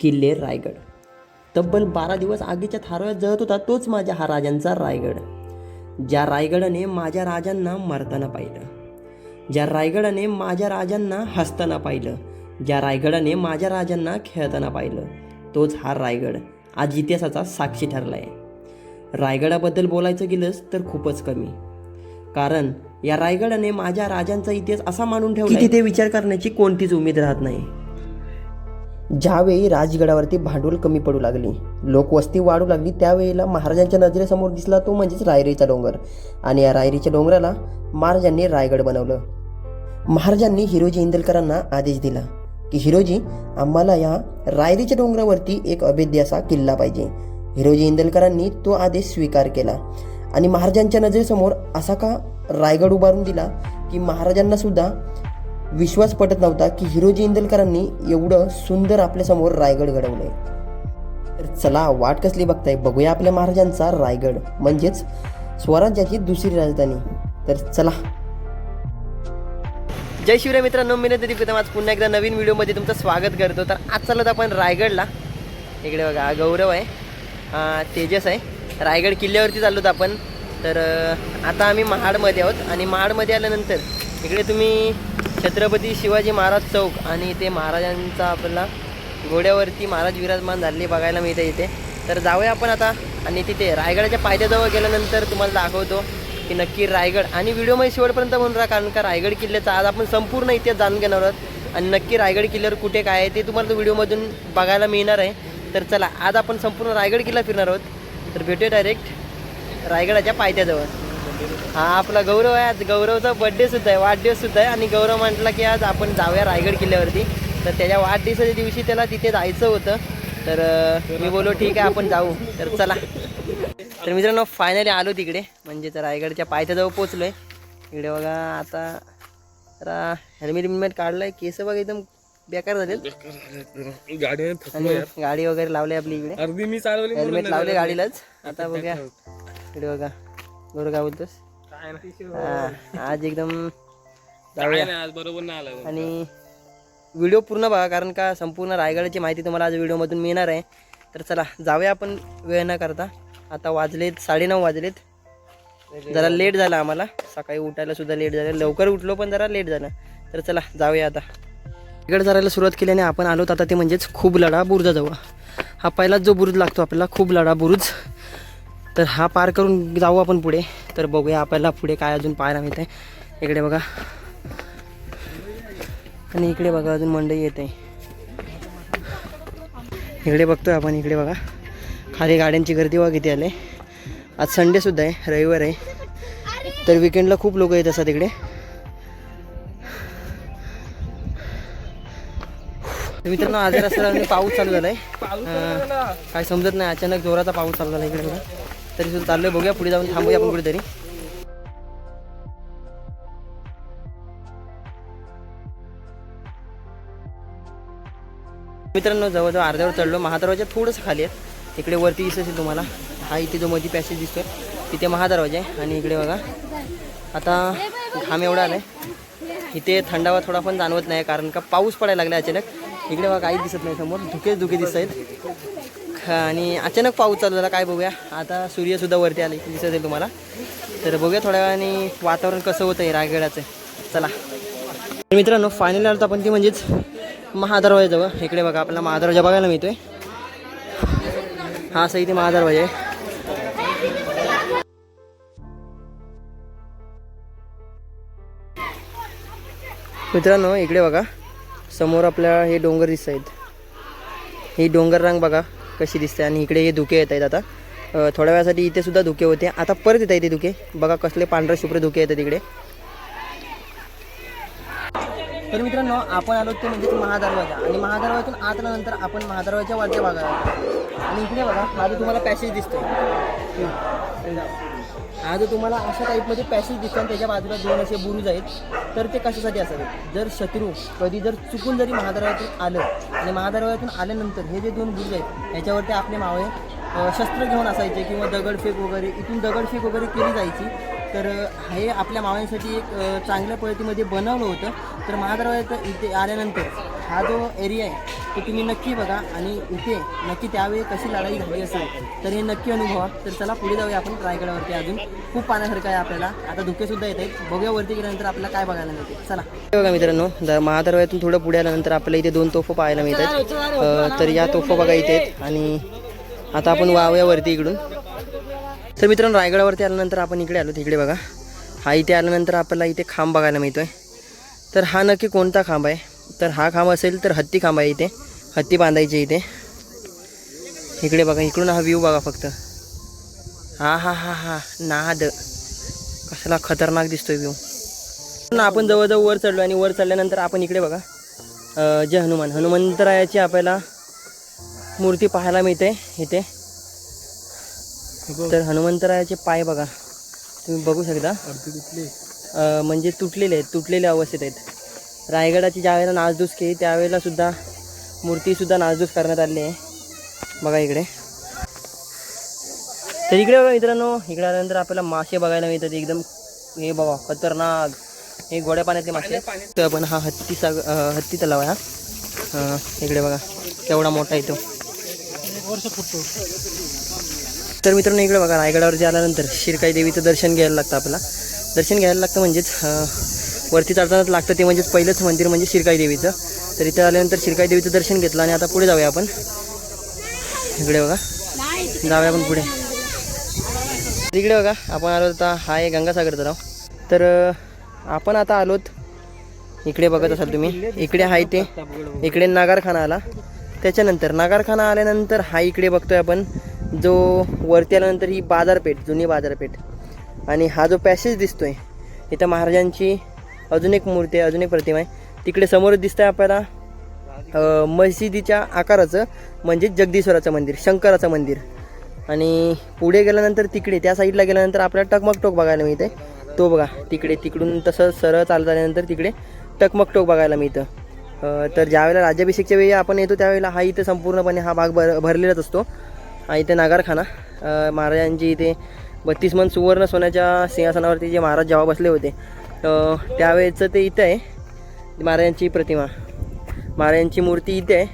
किल्ले रायगड. तब्बल बारा दिवस आगीच्या थारोळ्यात जळत होता तोच माझ्या हा राजांचा रायगड. ज्या रायगडाने माझ्या राजांना मरताना पाहिलं ज्या रायगडाने माझ्या राजांना हसताना पाहिलं ज्या रायगडाने माझ्या राजांना खेळताना पाहिलं तोच हा रायगड आज इतिहासाचा साक्षी ठरला आहे रायगडाबद्दल बोलायचं गेलंच तर खूपच कमी. कारण या रायगडाने माझ्या राजांचा इतिहास असा मानून ठेवला की तिथे विचार करण्याची कोणतीच उमेद राहत नाही. ज्यावेळी राजगडावरती भांडवल कमी पडू लागली. लोकवस्ती वाढू लागली त्यावेळेला महाराजांच्या नजरेसमोर दिसला तो म्हणजेच रायरीचा डोंगर. आणि या रायरीच्या डोंगराला महाराजांनी रायगड बनवलं. महाराजांनी हिरोजी इंदलकरांना आदेश दिला की हिरोजी आम्हाला या रायरीच्या डोंगरावरती एक अभेद्य असा किल्ला पाहिजे. हिरोजी इंदलकरांनी तो आदेश स्वीकार केला. आणि महाराजांच्या नजरेसमोर असा का रायगड उभारून दिला की महाराजांना सुद्धा विश्वास पटत नव्हता की हिरोजी इंदलकरांनी एवढं सुंदर आपल्यासमोर रायगड घडवलंय. तर चला वाट कसली बघताय? बघूया आपल्या महाराजांचा रायगड म्हणजेच स्वराज्याची दुसरी राजधानी. तर चला. जय शिवराय मित्रांनो मी तरी प्रथम आज पुन्हा एकदा नवीन व्हिडिओमध्ये तुमचं स्वागत करतो. तर आज चालत आपण रायगडला. इकडे बघा गौरव आहे. तेजस आहे. रायगड किल्ल्यावरती चाललो आपण. तर आता आम्ही महाडमध्ये आहोत. आणि महाडमध्ये आल्यानंतर इकडे तुम्ही छत्रपती शिवाजी महाराज चौक आणि इथे महाराजांचा आपला घोड्यावरती महाराज विराजमान झाले बघायला मिळते इथे. तर जाऊया आपण आता आणि तिथे रायगडाच्या पायथ्याजवळ गेल्यानंतर तुम्हाला दाखवतो की नक्की रायगड आणि व्हिडिओमध्ये शेवटपर्यंत म्हणून राहा कारण का रायगड किल्ल्याचा आज आपण संपूर्ण इतिहास जाणून घेणार आहोत. आणि नक्की रायगड किल्ल्यावर कुठे काय आहे ते तुम्हाला तो व्हिडिओमधून बघायला मिळणार आहे. तर चला आज आपण संपूर्ण रायगड किल्ला फिरणार आहोत. तर भेटूया डायरेक्ट रायगडाच्या पायथ्याजवळ. हा आपला गौरव आहे. आज गौरवचा बड्डे सुद्धा आहे वाढदिवस सुद्धा आहे. आणि गौरव म्हटला की आज आपण जाऊया रायगड किल्ल्यावरती. तर त्याच्या वाढदिवसाच्या दिवशी त्याला तिथे जायचं होतं. तर मी बोलो ठीक आहे आपण जाऊ. तर चला. तर मित्रांनो फायनली आलो तिकडे. म्हणजे तर रायगडच्या पायथ्याजवळ पोचलो आहे इकडे बघा आता जरा हेल्मेट बिल्मेट काढलं आहे केस बघा एकदम बेकार झाले गाडी वगैरे लावली आपली इकडे. हेल्मेट लावले गाडीलाच. आता बघूया. इकडे बघा. बरोबर काय बोलतोस? काय हा, आज एकदम जाऊया. नाही, आज बरोबर नाही आलं. आणि व्हिडिओ पूर्ण बघा कारण का संपूर्ण रायगडाची माहिती तुम्हाला आज व्हिडिओमधून मिळणार आहे. तर चला जाऊया आपण वेळ न करता. आता वाजलेत साडेनऊ वाजलेत. जरा लेट झाला आम्हाला. सकाळी उठायला सुद्धा लेट झालं. लवकर उठलो पण जरा लेट झालं. तर चला जाऊया आता. इकडे जायला सुरुवात केल्याने आपण आलोत आता ते म्हणजेच खूप लढा बुरुजाजवळ हा पहिलाच जो बुरुज लागतो आपल्याला खूप लढा बुरुज तर हा पार करून जाऊ आपण पुढे. तर बघूया आपल्याला पुढे काय अजून पाहायला मिळते इकडे बघा. आणि इकडे बघा अजून मंडई येते. इकडे बघतोय आपण इकडे बघा. खाली गाड्यांची गर्दी बघा किती आले. आज संडे सुद्धा आहे रविवार आहे. तर विकेंडला खूप लोक येत असतात इकडे. तर मित्रांनो आज जरा पाऊस चालू झालाय. अं, काय समजत नाही अचानक जोराचा पाऊस चालू झाला इकडे बघा. तरी सुद्धा चाललोय बघूया पुढे जाऊन थांबूया आपण कुठेतरी. मित्रांनो जवळजवळ अर्ध्यावर चढलो. महादरवाजा थोडंसं खाली आहे. इकडे वरती दिसत असेल तुम्हाला. हा इथे जो मध्ये पॅसेज दिसतोय तिथे महादरवाजा आहे. आणि इकडे बघा आता घाम एवढा आलाय. इथे थंडावा थोडा पण जाणवत नाही कारण का पाऊस पडायला लागला अचानक. इकडे बघा काहीच दिसत नाही समोर. धुकेच धुके दिसत आहेत आणि अचानक पाऊस चालू झाला काय बघूया. आता सूर्यसुद्धा वरती आले दिसत आहे तुम्हाला. तर बघूया थोड्या वेळाने वातावरण कसं होतं आहे रायगडाचं. चला. मित्रांनो फायनल आलो आपण ती म्हणजेच महादरवाजाजवळ. इकडे बघा आपल्याला महादरवाजा बघायला मिळतोय. हा सही इथे महादरवाजा आहे. मित्रांनो इकडे बघा. समोर आपल्या हे डोंगर दिसत आहेत ही डोंगर रांग बघा. कशी दिसते आणि इकडे हे धुके येत आहेत आता. थोड्या वेळासाठी इथे सुद्धा धुके होते. आता परत येत आहेत ते धुके. बघा कसले पांढरे शुभ्र धुके येतात इकडे. तर मित्रांनो आपण आलो ते म्हणजे महादरवाजा. आणि महादरवाजातून आत आल्यानंतर आपण महादरवाजाच्या वरच्या भागात आणि इकडे बघा हा तुम्हाला पॅसेज दिसतोय. हा जो तुम्हाला अशा टाईपमध्ये पॅसेज दिसतात आणि त्याच्या बाजूला दोन असे बुरुज आहेत. तर ते कशासाठी असावेत जर शत्रू कधी जर चुकून जरी महादरवातून आलं आणि महादरवातून आल्यानंतर हे जे दोन बुरुज आहेत याच्यावरती आपले मावळे शस्त्र घेऊन असायचे किंवा दगडफेक वगैरे इथून दगडफेक वगैरे केली जायची. तर हे आपल्या मावळ्यांसाठी एक चांगल्या पद्धतीमध्ये बनवलं होतं. तर महादरवाजात इथे आल्यानंतर हा जो एरिया आहे ते तुम्ही नक्की बघा आणि इथे नक्की त्यावेळी कशी लढाई झाली असेल तर हे नक्की अनुभवा. तर चला पुढे जाऊया आपण रायगडावरती अजून. खूप पाण्यासारखं आहे आपल्याला. आता धुके सुद्धा येत आहेत. बघूया वरती गेल्यानंतर आपल्याला काय बघायला मिळते. चला. बघा मित्रांनो द- महादरवाड्यातून थोडं पुढे आल्यानंतर आपल्याला इथे दोन तोफं पाहायला मिळतात तर या तोफा बघा इथे आहेत. आणि आता आपण वावूया वरती इकडून. तर मित्रांनो रायगडावरती आल्यानंतर आपण इकडे आलो. इकडे बघा. हा इथे आल्यानंतर आपल्याला इथे खांब बघायला मिळतोय. तर हा नक्की कोणता खांब आहे? तर हा खांब असेल तर हत्ती खांब आहे इथे. हत्ती बांधायची इथे. इकडे बघा इकडून हा व्ह्यू बघा फक्त. हा हा हा हा नाद. कसला खतरनाक दिसतोय व्ह्यू आपण जवळजवळ वर चढलो आणि वर चढल्यानंतर आपण इकडे बघा. जय हनुमान. हनुमंतरायाची आपल्याला मूर्ती पाहायला मिळते इथे. तर हनुमंतरायाचे पाय बघा. तुम्ही बघू शकता. म्हणजे तुटलेले आहेत तुटलेल्या अवस्थेत आहेत. रायगडाची ज्या वेळेला नासधूस केली त्यावेळेला सुद्धा मूर्तीसुद्धा नासधूस करण्यात आली आहे. बघा इकडे. तर इकडे बघा मित्रांनो इकडे आल्यानंतर आपल्याला मासे बघायला मिळतात. एकदम हे बघा खतरनाक. हे गोड्या पाण्यातले मासे. तर पण हा हत्ती साग हत्ती तलाव आहे हा. इकडे बघा केवढा मोठा आहे तो. तर मित्रांनो इकडे बघा रायगडावर जे आल्यानंतर शिरकाई देवीचं दर्शन घ्यायला लागतं आपल्याला. दर्शन घ्यायला लागतं म्हणजेच वरती चढतानाच लागतं ते म्हणजेच पहिलंच मंदिर म्हणजे शिरकाई देवीचं तर इथं आल्यानंतर शिरकाई देवीचं दर्शन घेतलं आणि आता पुढे जाऊया आपण. इकडे बघा. जाऊया आपण पुढे. तिकडे इकडे बघा आपण आलो आता. हा आहे गंगासागर तलाव तर आपण आता आलोत. इकडे बघत असाल तुम्ही. इकडे आहे ते. इकडे नागारखाना आला त्याच्यानंतर नागारखाना आल्यानंतर हा इकडे बघतोय आपण. जो वरती आल्यानंतर ही बाजारपेठ जुनी बाजारपेठ. आणि हा जो पॅसेज दिसतोय इथं महाराजांची अजून एक मूर्ती आहे अजून एक प्रतिमा आहे. तिकडे समोर दिसतंय आपल्याला मशिदीच्या आकाराचं म्हणजे जगदीश्वराचं मंदिर शंकराचं मंदिर. आणि पुढे गेल्यानंतर तिकडे त्या साईडला गेल्यानंतर आपल्याला टकमक टोक बघायला मिळते. तो बघा तिकडे तिकडून तसं सरळ चालत आल्यानंतर तिकडे टकमक टोक बघायला मिळतं. तर ज्यावेळेला राज्याभिषेकच्या वेळी आपण येतो त्यावेळेला हा इथं संपूर्णपणे हा भाग भर भरलेलाच असतो. हा इथे नागारखाना महाराजांची इथे बत्तीस मन सुवर्ण सोन्याच्या सिंहासनावरती जे महाराज जेव्हा बसले होते अ, त्यावेळेचं ते इथं आहे. महाराजांची प्रतिमा. महाराजांची मूर्ती इथे आहे.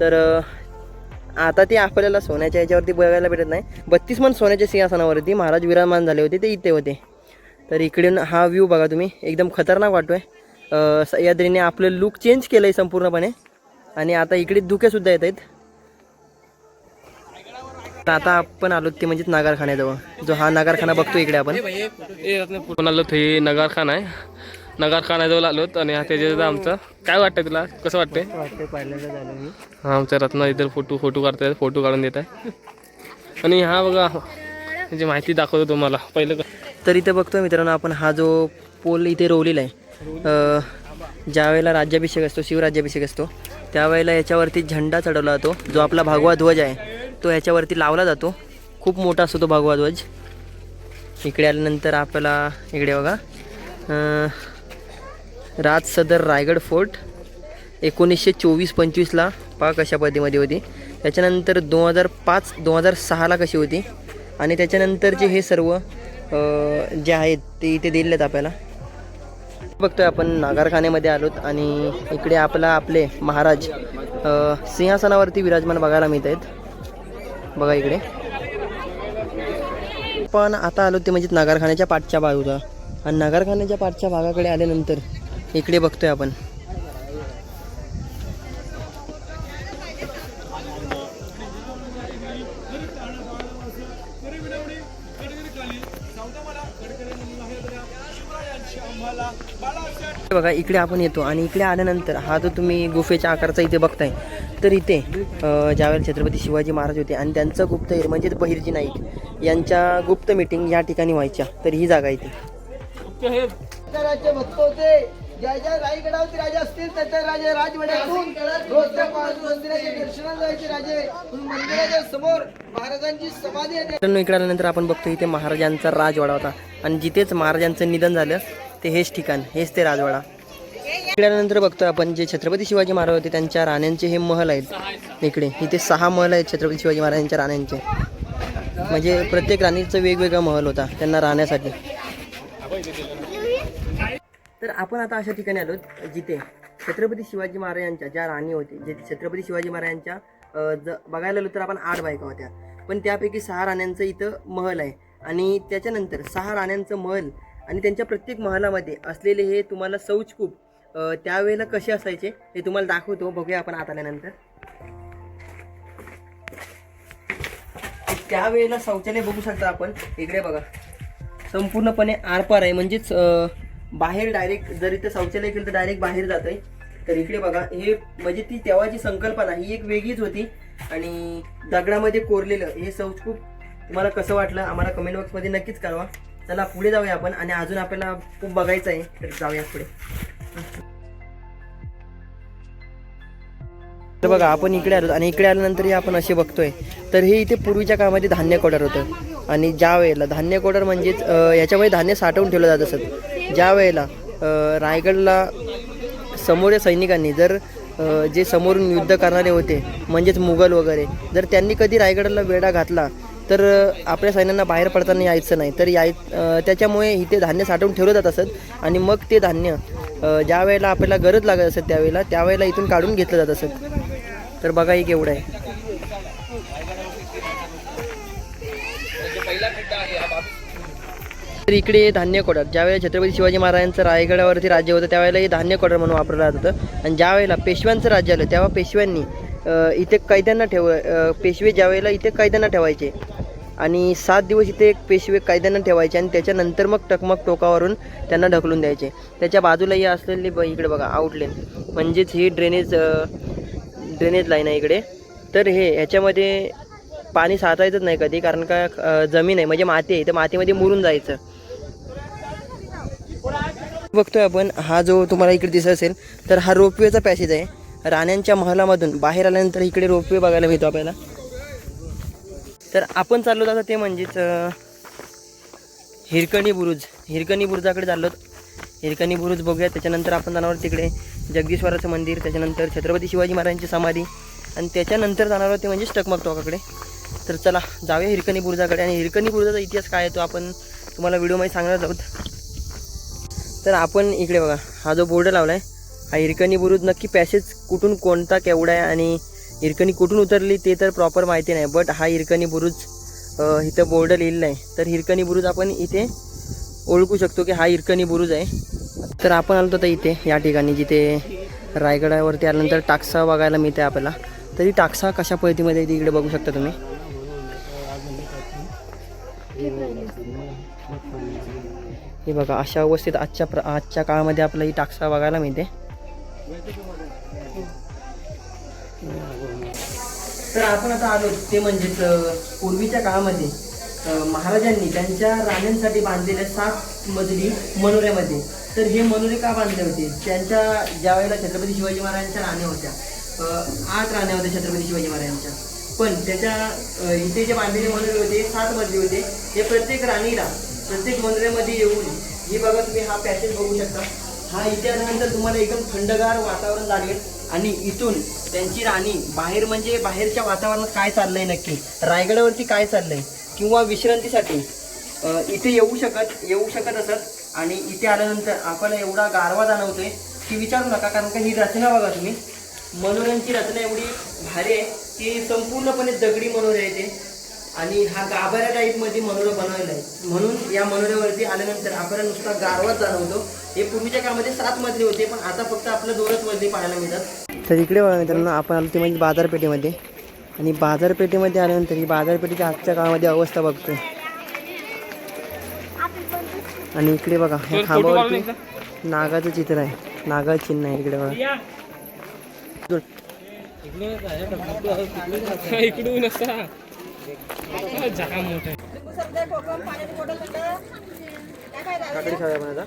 तर आता ते आपल्याला सोन्याच्या याच्यावरती बघायला भेटत नाही. बत्तीस मन सोन्याच्या सिंहासनावरती महाराज विराजमान झाले होते ते इथे होते. तर इकडून हा व्ह्यू बघा तुम्ही. एकदम खतरनाक वाटतोय. आहे सह्याद्रीने आपलं लुक चेंज केलं आहे संपूर्णपणे. आणि आता इकडे धुकेसुद्धा येत आहेत. तर आता आपण आलो ते म्हणजेच नागारखान्याजवळ. जो हा नागारखाना बघतो इकडे आपण. पुन्हा आलो हे नगारखाना आहे. नगारखान्याजवळ आलोत आणि हा त्याच्यात आमचं. काय वाटतंय तुला? कसं वाटतंय? वाटते हा आमचा रत्न इतर फोटो फोटो काढताय फोटो काढून देत आहे. आणि हा बघा त्याची माहिती दाखवतो तुम्हाला. पहिलं तर इथे बघतोय मित्रांनो आपण हा जो पोल इथे रोवलेला आहे अ, ज्या वेळेला राज्याभिषेक असतो शिवराज्याभिषेक असतो त्यावेळेला याच्यावरती झेंडा चढवला जातो जो आपला भगवा ध्वज आहे. तो याच्यावरती लावला जातो. खूप मोठा असतो तो भगवा ध्वज. इकडे आल्यानंतर आपल्याला इकडे बघा. राज सदर रायगड फोर्ट एकोणीसशे चोवीस पंचवीसला पहा कशा पद्धतीमध्ये होती. त्याच्यानंतर दोन हजार पाच दोन हजार सहाला कशी होती. आणि त्याच्यानंतरचे हे सर्व जे आहेत ते इथे दिलेले आहेत आपल्याला. बघतोय आपण नागारखान्यामध्ये आलोत आणि इकडे आपला आपले महाराज सिंहासनावरती विराजमान बघायला मिळत आहेत बघा इकडे. पण आता आलो ते म्हणजे नगरखान्याच्या पाठच्या बाजूला. आणि नगरखान्याच्या पाठच्या भागाकडे आल्यानंतर इकडे बघतोय आपण. बघा इकडे आपण येतो आणि इकडे आल्यानंतर हा जो तुम्ही गुफेच्या आकाराचा इथे बघताय तर इथे ज्यावेळेला छत्रपती शिवाजी महाराज होते आणि त्यांचं गुप्तहेर म्हणजेच बहिर्जी नाईक यांच्या गुप्त मिटिंग या ठिकाणी व्हायच्या तर ही जागा इथे. राज्य भक्त होते. ज्या ज्या रायगडावरती राजा असतील त्या त्या राजा राजवाड्यातून रोजच्या पाच मंदिराच्या दर्शनाला जायचे राजे. म्हणून मंदिराच्या समोर महाराजांची समाधी आहे. मित्रांनो इकडे आल्यानंतर आपण बघतो इथे महाराजांचा राजवाडा होता. आणि जिथेच महाराजांचं निधन झालं ते हेच ठिकाण हेच ते राजवाडा. इकडे बघतो आपण जे छत्रपती शिवाजी महाराज होते त्यांच्या राण्यांचे हे महल आहेत. इकडे इथे सहा महल आहेत छत्रपती शिवाजी महाराजांच्या राण्यांचे. म्हणजे प्रत्येक राणीचं वेगवेगळा महल होता त्यांना राहण्यासाठी. तर आपण आता अशा ठिकाणी आलो जिथे छत्रपती शिवाजी महाराजांच्या ज्या राणी होते जे छत्रपती शिवाजी महाराजांच्या ज बघायला गेलो तर आपण आठ बायका होत्या. पण त्यापैकी सहा राण्यांचं इथं महल आहे. आणि त्याच्यानंतर सहा राण्यांचं महल आणि त्यांच्या प्रत्येक महालामध्ये असलेले हे तुम्हाला सौचकूप त्यावेळेला कसे असायचे हे तुम्हाला दाखवतो. बघूया आपण आत आल्यानंतर. त्यावेळेला शौचालय बघू शकता आपण. इकडे बघा. संपूर्णपणे आरपार आहे. म्हणजेच बाहेर डायरेक्ट जर इथं शौचालय केलं तर डायरेक्ट बाहेर जात आहे तर इकडे बघा. हे म्हणजे ती तेव्हाची संकल्पना ही एक वेगळीच होती. आणि दगडामध्ये कोरलेलं हे शौच खूप तुम्हाला कसं वाटलं आम्हाला कमेंट बॉक्समध्ये नक्कीच कळवा. चला पुढे जाऊया आपण. आणि अजून आपल्याला खूप बघायचं आहे. तर जाऊया पुढे. तर बघा आपण इकडे आलो आणि इकडे आल्यानंतर हे आपण असे बघतोय. तर हे इथे पूर्वीच्या काळामध्ये धान्य कोडर होतं. आणि ज्या वेळेला धान्य कोडर म्हणजेच याच्यामध्ये धान्य साठवून ठेवलं जात असत. ज्या वेळेला रायगडला समोर सैनिकांनी जर जे समोरून युद्ध करणारे होते म्हणजेच मुघल वगैरे जर त्यांनी कधी रायगडला वेढा घातला तर आपल्या सैन्यांना बाहेर पडताना यायचं नाही. तर याय त्याच्यामुळे इथे धान्य साठवून ठेवलं जात असत. आणि मग ते धान्य ज्या वेळेला आपल्याला गरज लागत असत त्यावेळेला त्यावेळेला इथून काढून घेतलं जात असत तर बघा एक एवढं आहे. तर इकडे हे धान्य कोडर ज्यावेळेला छत्रपती शिवाजी महाराजांचं रायगडावरती राज्य होतं त्यावेळेला हे धान्य कोडर म्हणून वापरलं जात होतं. आणि ज्यावेळेला पेशव्यांचं राज्य आलं तेव्हा पेशव्यांनी इथे कैद्यांना ठेव पेशवे ज्यावेळेला इथे कैद्यांना ठेवायचे आणि सात दिवस इथे एक पेशवे कायद्यानं ठेवायचे आणि त्याच्यानंतर मग टकमक टोकावरून त्यांना ढकलून द्यायचे. त्याच्या बाजूला हे असलेली ब इकडे बघा आउटलेन म्हणजेच ही ड्रेनेज ड्रेनेज लाईन आहे इकडे. तर हे ह्याच्यामध्ये पाणी साचायचंच नाही कधी कारण का जमीन आहे म्हणजे माती आहे तर मातीमध्ये मुरून जायचं. बघतोय आपण हा जो तुम्हाला इकडे दिसत असेल तर हा रोपवेचा पॅसेज आहे. राण्यांच्या महलामधून बाहेर आल्यानंतर इकडे रोपवे बघायला मिळतो आपल्याला. तर आपण चाललो आता ते म्हणजेच हिरकणी बुरुज. हिरकणी बुरुजाकडे चाललो. हिरकणी बुरुज बघूया. त्याच्यानंतर आपण जाणार तिकडे जगदीश्वराचं मंदिर त्याच्यानंतर छत्रपती शिवाजी महाराजांची समाधी आणि त्याच्यानंतर जाणार आहोत ते म्हणजे टकमक टॉकाकडे. तर चला जाऊया हिरकणी बुरुजाकडे. आणि हिरकणी बुरुजाचा इतिहास काय आहे तो आपण तुम्हाला व्हिडिओमध्ये सांगणार आहोत. तर आपण इकडे बघा हा जो बोर्ड लावला आहे हा हिरकणी बुरुज नक्की पॅसेज कुठून कोणता केवढा आहे आणि हिरकणी कुठून उतरली ते तर प्रॉपर माहिती नाही बट हा हिरकणी बुरुज इथं बोर्ड लिहिलेला आहे तर हिरकणी बुरुज आपण इथे ओळखू शकतो की हा हिरकणी बुरुज आहे. तर आपण आलो तर इथे या ठिकाणी जिथे रायगडावरती आल्यानंतर टाकसा बघायला मिळते आपल्याला. तरी टाकसा कशा पद्धतीमध्ये इकडे बघू शकता तुम्ही. हे बघा अशा अवस्थेत आजच्या प्र आजच्या काळामध्ये आपल्याला ही टाकसा बघायला मिळते. तर आपण आता आलो ते म्हणजेच पूर्वीच्या काळामध्ये महाराजांनी त्यांच्या राण्यांसाठी बांधलेल्या सात मजली मनोऱ्यामध्ये तर हे मनोरे का बांधले होते? त्यांच्या ज्या वेळेला छत्रपती शिवाजी महाराजांच्या राण्या होत्या आठ राण्या होत्या छत्रपती शिवाजी महाराजांच्या. पण त्याच्या इथे जे बांधलेले मनोरे होते सात मजले होते हे प्रत्येक राणीला प्रत्येक मनोऱ्यामध्ये येऊन हे बघा तुम्ही हा पॅसेज बघू शकता. हा इथे आल्यानंतर तुम्हाला एकदम थंडगार वातावरण लागेल. आणि इथून त्यांची राणी बाहेर म्हणजे बाहेरच्या वातावरणात काय चाललंय नक्की? रायगडावरती काय चाललंय? किंवा विश्रांतीसाठी? इथे येऊ शकत येऊ शकत असत. आणि इथे आल्यानंतर आपल्याला एवढा गारवा जाणवतोय की विचारू नका कारण का ही रचना बघा तुम्ही. मनोऱ्यांची रचना एवढी भारी आहे की संपूर्णपणे दगडी मनोरे येते आणि हा गाभाऱ्या टाईपमध्ये मनोरं बनवलेला आहे. म्हणून या मनोऱ्यावरती आल्यानंतर आपल्याला नुसता गारवाच जाणवतो हे पूर्वीच्या काळामध्ये सात मजले होते पण आता फक्त आपल्या दोनच मजले पाहायला मिळतात. तर इकडे बघा मित्रांनो आपण आलो ते म्हणजे बाजारपेठेमध्ये. आणि बाजारपेठेमध्ये आल्यानंतर ही बाजारपेठेच्या आजच्या काळामध्ये अवस्था बघतोय आणि इकडे बघा ह्या काढून खांबावरती. नागाचं चित्र आहे. नागाचं चिन्ह आहे इकडे बघा. इकडून. काकडी खाऊया आता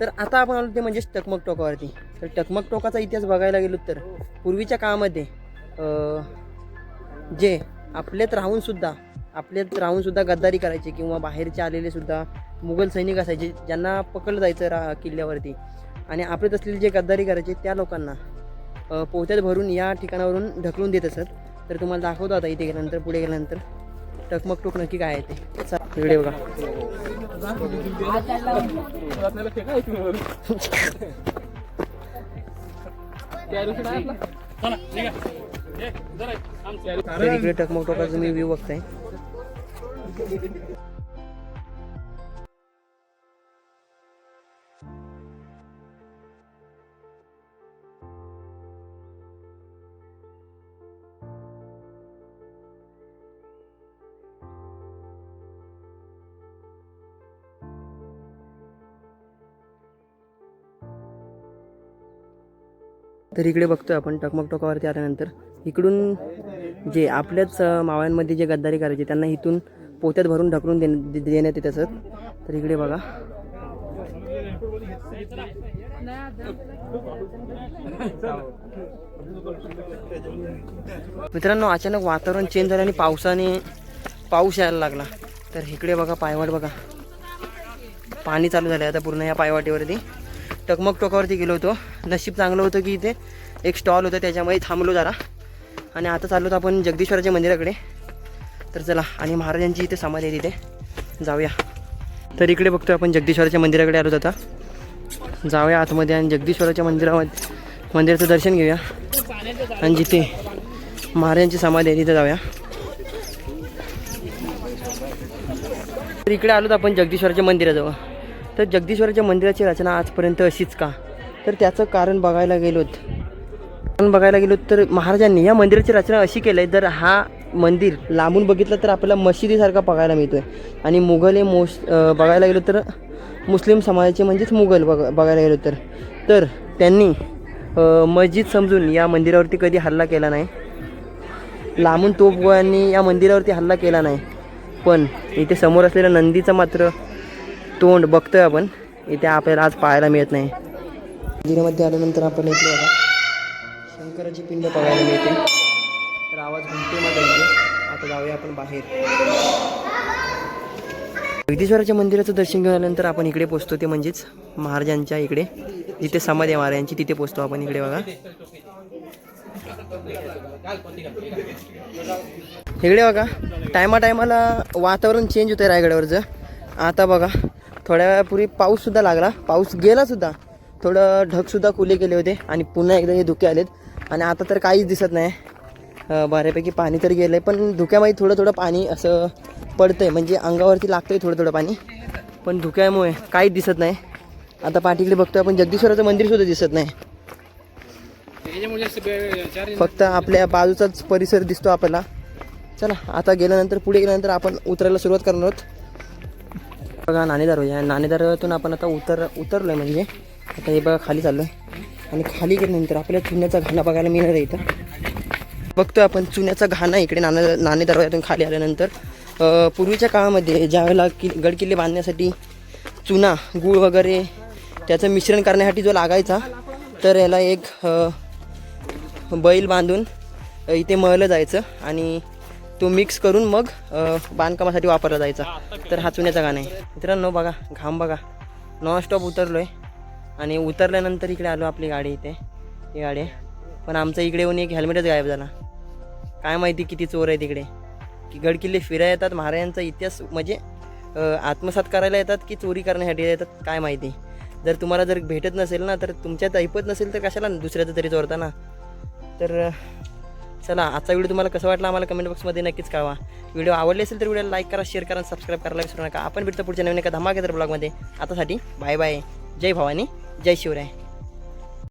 तर आता आपण आलो ते म्हणजे टकमक टोकावरती. तर टकमक टोकाचा इतिहास बघायला गेलो तर पूर्वीच्या काळामध्ये जे आपल्यात राहून सुद्धा आपल्यात राहून सुद्धा गद्दारी करायचे किंवा बाहेरचे आलेले सुद्धा मुघल सैनिक असायचे ज्यांना पकडलं जायचं रा किल्ल्यावरती. आणि आपल्यात असलेले जे गद्दारी करायचे त्या लोकांना अ, पोत्यात भरून या ठिकाणावरून ढकलून देत असत. तर तुम्हाला दाखवतो आता इथे गेल्यानंतर पुढे गेल्यानंतर. टकमक टोक नक्की काय आहे ते. इकडे बघा. तर इकडे टकमक टोकाचं मी व्ह्यू बघताय. तर इकडे बघतोय आपण टकमक टोकावरती आल्यानंतर. इकडून जे आपल्याच माव्यांमध्ये मावळ्यांमध्ये जे गद्दारी करायची त्यांना इथून पोत्यात भरून ढकलून देण- दे- देण्यात येत असत तर इकडे बघा. मित्रांनो अचानक वातावरण चेंज झालं आणि पावसाने पाऊस यायला लागला. तर इकडे बघा पायवाट बघा. पाणी चालू झालं आता पूर्ण या पायवाटीवरती. टकमक टोकावरती गेलो होतो. नशीब चांगलं होतं की इथे एक स्टॉल होतं त्याच्यामध्ये थांबलो जरा. आणि आता चाललो होतो आपण जगदीश्वराच्या मंदिराकडे. तर चला आणि महाराजांची इथे समाधी आहे तिथे. जाऊया. तर इकडे बघतो आपण जगदीश्वराच्या मंदिराकडे आलो आता. जाऊया आतमध्ये आणि जगदीश्वराच्या मंदिरामध्ये मंदिराचं दर्शन घेऊया. आणि जिथे महाराजांची समाधी आहे तिथे जाऊया. तर इकडे आलो आपण जगदीश्वराच्या मंदिराजवळ. तर जगदीश्वराच्या मंदिराची रचना आजपर्यंत अशीच का? तर त्याचं कारण बघायला गेलोत कारण बघायला गेलो तर महाराजांनी या मंदिराची रचना अशी केली आहे जर हा मंदिर लांबून बघितलं तर आपल्याला मशिदीसारखा बघायला मिळतोय. आणि मुघल हे मोस बघायला गेलो तर मुस्लिम समाजाचे म्हणजेच मुघल बघ बघायला गेलो तर. तर त्यांनी मस्जिद समजून या मंदिरावरती कधी हल्ला केला नाही. लांबून तोफगोळ्यांनी या मंदिरावरती हल्ला केला नाही. पण इथे समोर असलेल्या नंदीचं मात्र तोंड बघतोय आपण. इथे आपल्याला आज पाहायला मिळत नाही. मंदिरामध्ये आल्यानंतर आपण इथे बघा. शंकराची पिंड बघायला मिळते. तर आवाज घुमते माझा आता जाऊया आपण बाहेर. जगदीश्वराच्या मंदिराचं दर्शन घेऊन आपण इकडे पोचतो ते म्हणजेच महाराजांच्या इकडे. जिथे समाधी आहे महाराजांची तिथे पोचतो आपण इकडे बघा. इकडे बघा. टायमा टायमाला वातावरण चेंज होतं रायगडावरचं. आता बघा. थोड्या वेळापूर्वी पाऊससुद्धा लागला. पाऊस गेलासुद्धा थोडं ढगसुद्धा खुले गेले होते आणि पुन्हा एकदा हे धुके आलेत. आणि आता तर काहीच दिसत नाही. बऱ्यापैकी पाणी तर गेलं आहे पण धुक्यामध्ये थोडं थोडं पाणी असं पडतं आहे म्हणजे अंगावरती लागतं आहे थोडं थोडं पाणी. पण धुक्यामुळे काहीच दिसत नाही. आता पाठीकडे बघतो आपण जगदीश्वराचं मंदिरसुद्धा दिसत नाही. फक्त आपल्या बाजूचाच परिसर दिसतो आपल्याला. चला आता गेल्यानंतर पुढे गेल्यानंतर आपण उतरायला सुरुवात करणार आहोत. बघा नाणेदार या नाणेदारातून आपण आता उतर उतरलो आहे म्हणजे. आता हे बघा खाली चाललो आहे आणि खाली गेल्यानंतर आपल्याला चुन्याचा घाणा बघायला मिळणार आहे इथं. बघतो आपण चुन्याचा घाणा इकडे नाणे नाणे दरवाजातून खाली आल्यानंतर. पूर्वीच्या काळामध्ये ज्यावेळेला कि गडकिल्ले बांधण्यासाठी चुना गूळ वगैरे त्याचं मिश्रण करण्यासाठी जो लागायचा तर याला एक बैल बांधून इथे मळलं जायचं. आणि तो मिक्स करून मग बांधकामासाठी वापरला जायचा. तर हा चुन्याचा गाणं आहे. मित्रांनो बघा घाम बघा. नॉनस्टॉप उतरलो आहे आणि उतरल्यानंतर इकडे आलो आपली गाडी इथे. ही गाडी आहे. पण आमचं इकडे येऊन एक हेल्मेटच गायब झाला. काय माहिती किती चोर आहे तिकडे की गडकिल्ले फिरायला येतात. महाराजांचा इतिहास म्हणजे आत्मसात करायला येतात की चोरी करण्यासाठी येतात काय माहिती. जर तुम्हाला जर भेटत नसेल ना तर तुमच्यात ऐपत नसेल तर कशाला दुसऱ्याचं तरी चोरता ना तर चला आजचा व्हिडिओ तुम्हाला कसा वाटला आम्हाला कमेंट बॉक्समध्ये नक्कीच कळवा. व्हिडिओ आवडले असेल तर व्हिडिओला लाईक करा शेअर करा सबस्क्राईब करायला विसरू नका. आपण भेटतो पुढच्या नवीन एका धमाकेदार ब्लॉगमध्ये आतासाठी बाय बाय जय भवानी जय शिवराय.